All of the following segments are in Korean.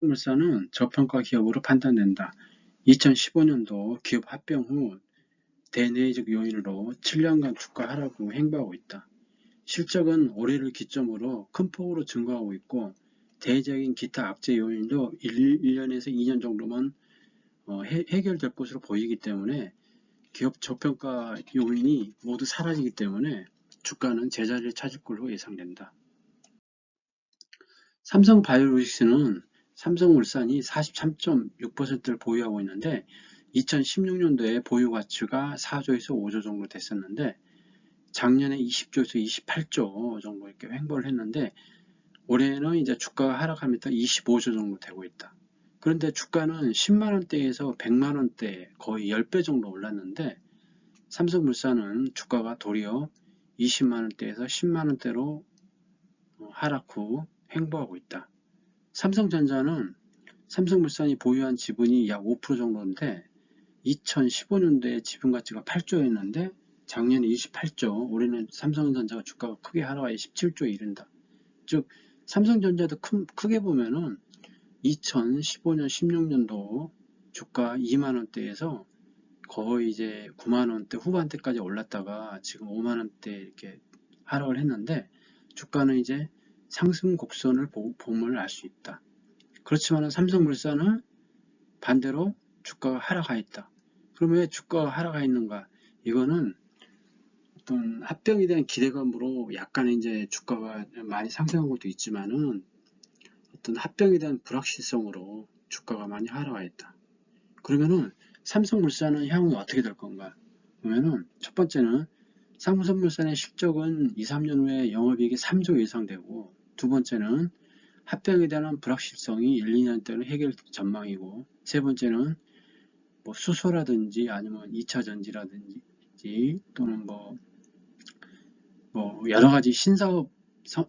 물산은 저평가 기업으로 판단된다. 2015년도 기업 합병 후 대내적 요인으로 7년간 주가 하락으로 행보하고 있다. 실적은 올해를 기점으로 큰 폭으로 증가하고 있고 대외적인 기타 악재 요인도 1, 1년에서 2년 정도만 어, 해, 해결될 것으로 보이기 때문에 기업 저평가 요인이 모두 사라지기 때문에 주가는 제자리를 찾을 걸로 예상된다. 삼성바이오로직스는 삼성물산이 43.6%를 보유하고 있는데 2016년도에 보유 가치가 4조에서 5조 정도 됐었는데 작년에 20조에서 28조 정도 이렇게 횡보를 했는데 올해는 이제 주가가 하락하면서 25조 정도 되고 있다. 그런데 주가는 10만원대에서 100만원대 거의 10배 정도 올랐는데 삼성물산은 주가가 도리어 20만원대에서 10만원대로 하락 후 횡보하고 있다. 삼성전자는 삼성물산이 보유한 지분이 약 5% 정도인데 2015년도에 지분 가치가 8조였는데 작년에 28조, 올해는 삼성전자가 주가가 크게 하락해 17조에 이른다. 즉 삼성전자도 큰, 크게 보면은 2015년 16년도 주가 2만원대에서 거의 이제 9만원대 후반대까지 올랐다가 지금 5만원대 이렇게 하락을 했는데 주가는 이제 상승 곡선을 봄을 알수 있다. 그렇지만 삼성물산은 반대로 주가가 하락하였다. 그러면 왜 주가가 하락하 있는가? 이거는 어떤 합병에 대한 기대감으로 약간 이제 주가가 많이 상승한 것도 있지만은 어떤 합병에 대한 불확실성으로 주가가 많이 하락하였다. 그러면은 삼성물산은 향후 어떻게 될 건가? 그러면은 첫 번째는 삼성물산의 실적은 2, 3년 후에 영업이익이 3조 이상 되고 두 번째는 합병에 대한 불확실성이 1, 2년 때는 해결 전망이고 세 번째는 뭐 수소라든지 아니면 2차 전지라든지 또는 뭐, 뭐 여러 가지 신사업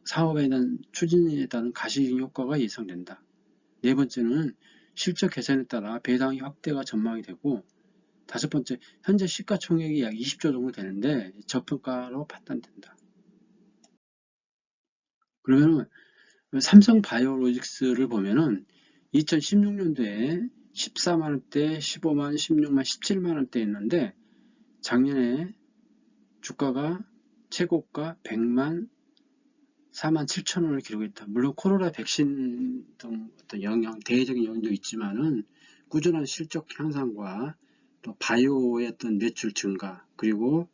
사업에 대한 추진에 따른 가시적 효과가 예상된다. 네 번째는 실적 개선에 따라 배당이 확대가 전망이 되고 다섯 번째 현재 시가총액이 약 20조 정도 되는데 저평가로 판단된다. 그러면 삼성 바이오로직스를 보면은 2016년도에 14만원대, 15만, 16만, 17만원대 였는데 작년에 주가가 최고가 100만 4만 7천 원을 기록했다. 물론 코로나 백신 등 어떤 영향, 대외적인 영향도 있지만은 꾸준한 실적 향상과 또 바이오의 어떤 매출 증가 그리고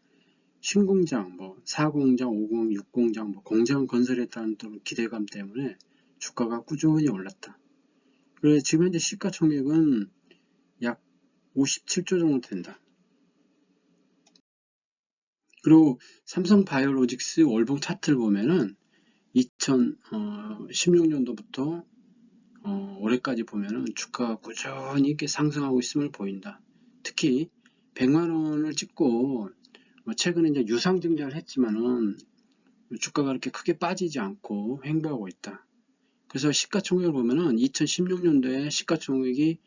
신공장, 뭐 4공장, 5공, 6공장, 뭐 공장 건설에 따른 기대감 때문에 주가가 꾸준히 올랐다. 그래서 지금 현재 시가총액은 약 57조 정도 된다. 그리고 삼성 바이오로직스 월봉 차트를 보면은 2016년도부터 어, 올해까지 보면은 주가가 꾸준히 이렇게 상승하고 있음을 보인다. 특히 100만 원을 찍고 뭐 최근에 이제 유상 증자를 했지만은 주가가 그렇게 크게 빠지지 않고 횡보하고 있다. 그래서 시가총액을 보면은 2016년도에 시가총액이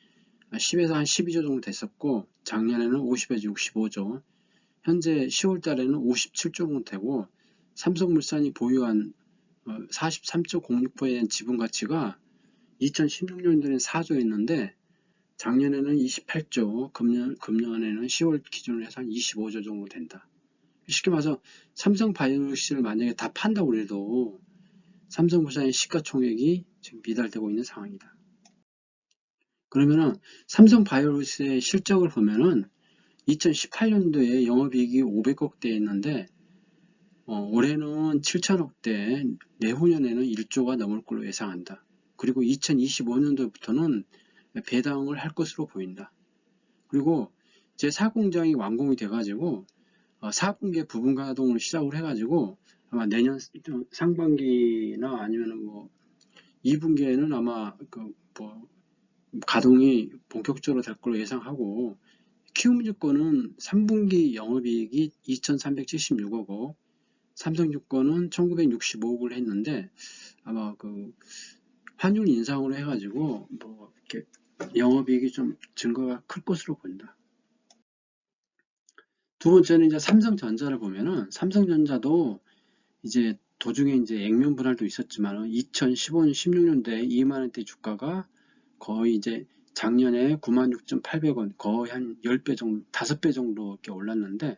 10에서 한 12조 정도 됐었고 작년에는 50에서 65조 현재 10월 달에는 57조 정도 되고 삼성물산이 보유한 43조 06%에 대한 지분 가치가 2016년도에는 4조였는데 작년에는 28조, 금년, 금년에는 10월 기준으로 해서 한 25조 정도 된다. 쉽게 말해서 삼성 바이오로직스를 만약에 다 판다고 해도 삼성물산의 시가총액이 지금 미달되고 있는 상황이다. 그러면은 삼성 바이오로직스의 실적을 보면은 2018년도에 영업이익이 500억대였는데 어, 올해는 7천억대, 내후년에는 1조가 넘을 걸로 예상한다. 그리고 2025년도부터는 배당을 할 것으로 보인다. 그리고 제4공장이 완공이 돼가지고 4분기에 어, 부분 가동을 시작을 해가지고 아마 내년 상반기나 아니면 뭐 2분기에는 아마 그 뭐 가동이 본격적으로 될 걸로 예상하고 키움증권은 3분기 영업이익이 2376억원 삼성증권은 1965억을 했는데 아마 그 환율 인상으로 해가지고 뭐 이렇게 영업이익이 좀 증가가 클 것으로 보인다. 두 번째는 이제 삼성전자를 보면은 삼성전자도 이제 도중에 이제 액면 분할도 있었지만 2015년 16년도에 2만원대 주가가 거의 이제 작년에 96,800원 거의 한 10배 정도, 5배 정도 이렇게 올랐는데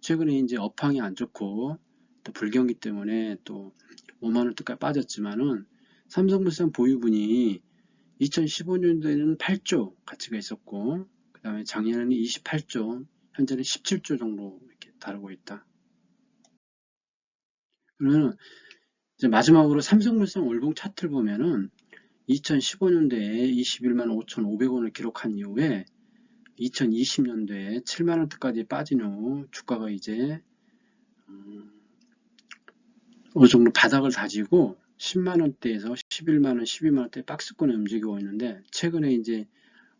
최근에 이제 업황이 안 좋고 또 불경기 때문에 또 5만 원대까지 빠졌지만은 삼성물산 보유분이 2015년도에는 8조 가치가 있었고 그 다음에 작년에는 28조 현재는 17조 정도 이렇게 다루고 있다. 그러면 이제 마지막으로 삼성물산 월봉 차트를 보면은 2015년도에 21만 5,500원을 기록한 이후에 2020년도에 7만 원대까지 빠진 후 주가가 이제 음, 어느 정도 바닥을 다지고 10만 원대에서 11만 원, 12만 원대 박스권에 움직이고 있는데 최근에 이제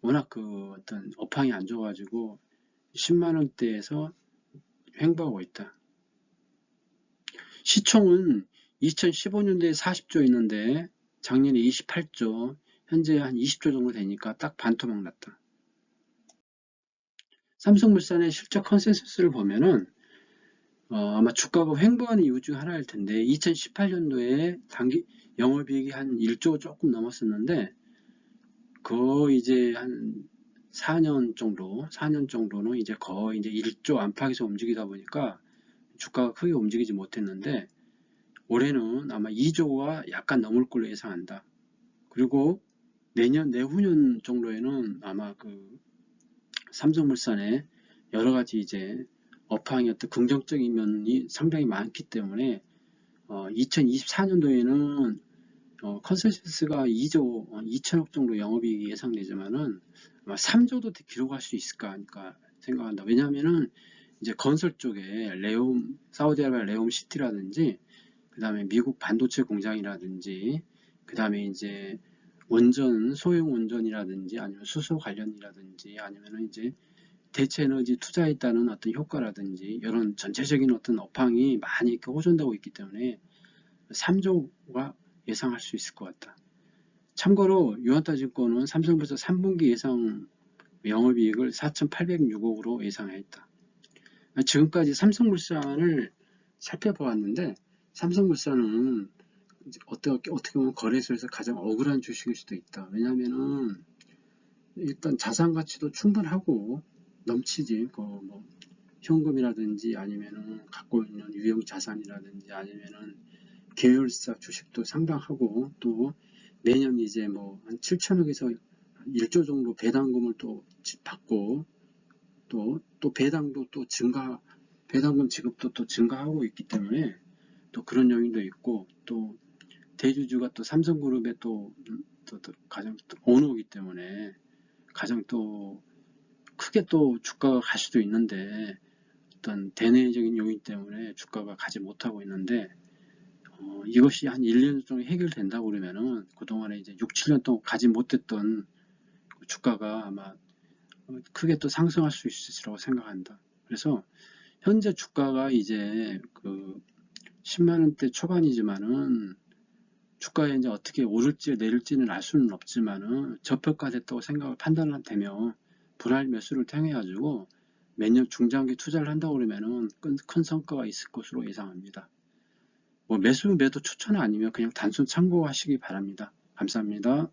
워낙 그 어떤 업황이 안 좋아가지고 10만 원대에서 횡보하고 있다. 시총은 2015년도에 40조 있는데 작년에 28조, 현재 한 20조 정도 되니까 딱 반토막 났다. 삼성물산의 실적 컨센서스를 보면은 어, 아마 주가가 횡보하는 이유 중 하나일 텐데 2018년도에 단기 영업이익이 한 1조 조금 넘었었는데 거의 이제 한 4년 정도, 4년 정도는 이제 거의 이제 1조 안팎에서 움직이다 보니까 주가가 크게 움직이지 못했는데 올해는 아마 2조가 약간 넘을 걸로 예상한다. 그리고 내년, 내후년 정도에는 아마 그 삼성물산의 여러 가지 이제 업황이 어떤 긍정적인 면이 상당히 많기 때문에 어, 2024년도에는 어, 컨센서스가 2조 2천억 정도 영업이익이 예상되지만은 아마 3조도 기록할 수 있을까 하니까 생각한다. 왜냐하면은 이제 건설 쪽에 레옴 사우디아라비아 레옴 시티라든지 그 다음에 미국 반도체 공장이라든지 그 다음에 이제 원전 소형 원전이라든지 아니면 수소 관련이라든지 아니면 이제 대체 에너지 투자에 따른 어떤 효과라든지 이런 전체적인 어떤 업황이 많이 이렇게 호전되고 있기 때문에 3조가 예상할 수 있을 것 같다. 참고로 유한타증권은 삼성물산 3분기 예상 영업이익을 4,806억으로 예상했다. 지금까지 삼성물산을 살펴보았는데 삼성물산은 어떻게, 보면 거래소에서 가장 억울한 주식일 수도 있다. 왜냐하면은 일단 자산 가치도 충분하고 넘치지. 그뭐 현금이라든지 아니면은 갖고 있는 유형 자산이라든지 아니면은 계열사 주식도 상당하고 또 매년 이제 뭐 한 7천억에서 1조 정도 배당금을 또 받고 또, 또 배당도 또 증가, 배당금 지급도 또 증가하고 있기 때문에 또 그런 요인도 있고 또 대주주가 또 삼성그룹의 또, 또, 또 가장 또 오너이기 때문에 가장 또 크게 또 주가가 갈 수도 있는데 어떤 대내적인 요인 때문에 주가가 가지 못하고 있는데 어, 이것이 한 1년 정도 해결된다고 그러면은 그동안에 이제 6, 7년 동안 가지 못했던 주가가 아마 크게 또 상승할 수 있으리라고 생각한다. 그래서 현재 주가가 이제 그 10만 원대 초반이지만은 주가에 이제 어떻게 오를지 내릴지는 알 수는 없지만은 저평가됐다고 생각을 판단을 되면 분할 매수를 통해 가지고 매년 중장기 투자를 한다고 그러면은 큰, 큰 성과가 있을 것으로 예상합니다. 뭐 매수 매도 추천 아니면 그냥 단순 참고하시기 바랍니다. 감사합니다.